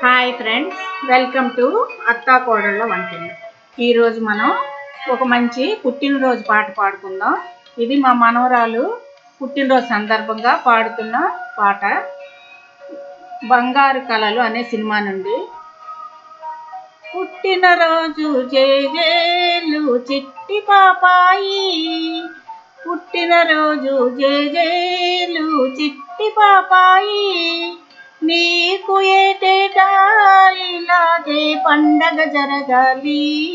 Hi friends welcome to అత్తా కోడళ్ళ వంటిల్లు ఈరోజు మనం ఒక మంచి పుట్టినరోజు పాట పాడుకుందాం. ఇది మా మనవరాలు పుట్టినరోజు సందర్భంగా పాడుతున్న పాట. బంగారు కళలు అనే సినిమా నుండి. పుట్టినరోజు జేజేలు చిట్టి పాపాయి. పుట్టినరోజు జేజేలు చిట్టి పాపాయి. మీకు ఏటేటా ఇలాగే పండగ జరగాలి.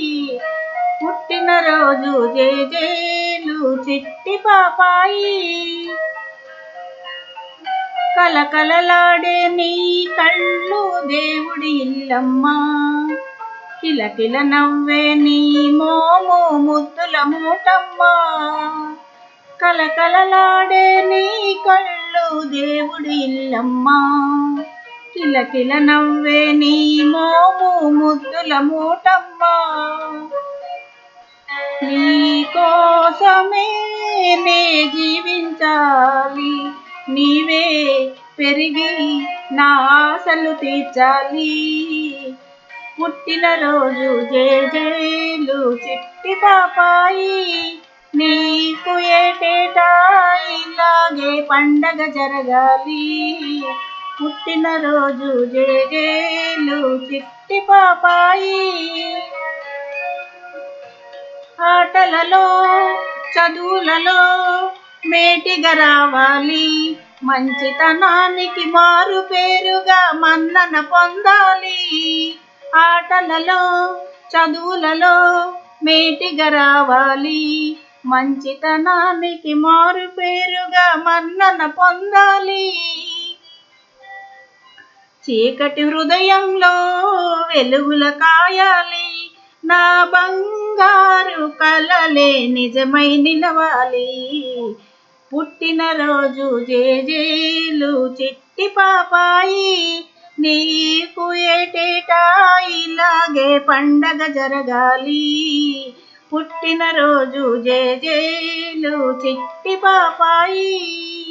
పుట్టినరోజు జేజేలు చిట్టి పాపాయి. కలకలలాడే నీ కళ్ళు దేవుడి ఇల్లమ్మా. కిలకిల నవ్వే నీ మోము ముద్దుల మూటమ్మా. కలకలలాడే నీ కళ్ళు దేవుడి ఇల్లమ్మా. కిలకిల నవ్వే నీ మోము ముద్దుల మూటమ్మా. నీ కోసమే నే జీవించాలి. నీవే పెరిగి నా ఆశలు తీర్చాలి. పుట్టినరోజు జేజేలు చిట్టి పాపాయి. నీకు ఏటేటా ఇలాగే పండగ జరగాలి. పుట్టినరోజు జేజేలు చిట్టి పాపాయి. ఆటలలో చదువులలో మేటిగా రావాలి. మంచితనానికి మారు పేరుగా మన్నన పొందాలి. ఆటలలో చదువులలో మేటిగా రావాలి. మంచితనానికి మారు పేరుగా మన్నన పొందాలి. చీకటి హృదయంలో వెలుగుల కాయాలి. నా బంగారు కలలే నిజమై నిలవాలి. పుట్టినరోజు జేజేలు చిట్టి పాపాయి. నీకు ఏటేటా ఇలాగే పండగ జరగాలి. పుట్టినరోజు జేజేలు చిట్టి పాపాయి.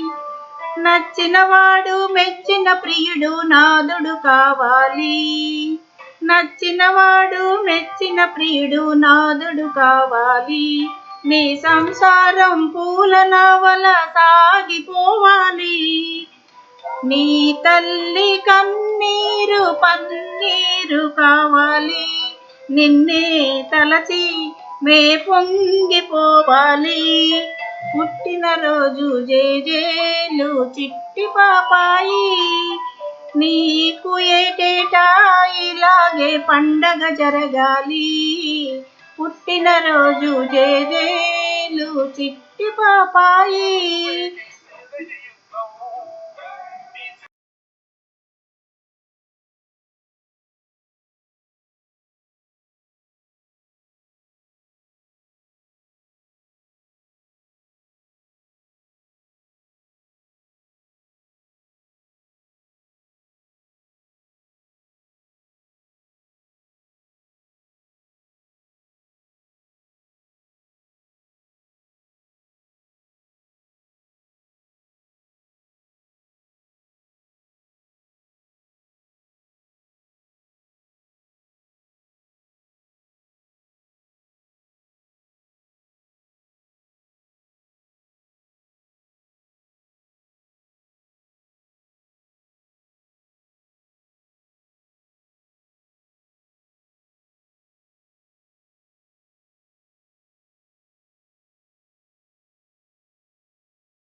నచ్చినవాడు మెచ్చిన ప్రియుడు నాదుడు కావాలి. నచ్చినవాడు మెచ్చిన ప్రియుడు నాదుడు కావాలి. నీ సంసారం పూల నవల సాగిపోవాలి. నీ తల్లి కన్నీరు పన్నీరు కావాలి. నిన్నే తలచి మే పొంగిపోవాలి పుట్టినరోజు జేజేలు చిట్టి పాపాయి. నీకు ఏటేటా ఇలాగే పండగ జరగాలి. పుట్టినరోజు జేజేలు చిట్టి పాపాయి.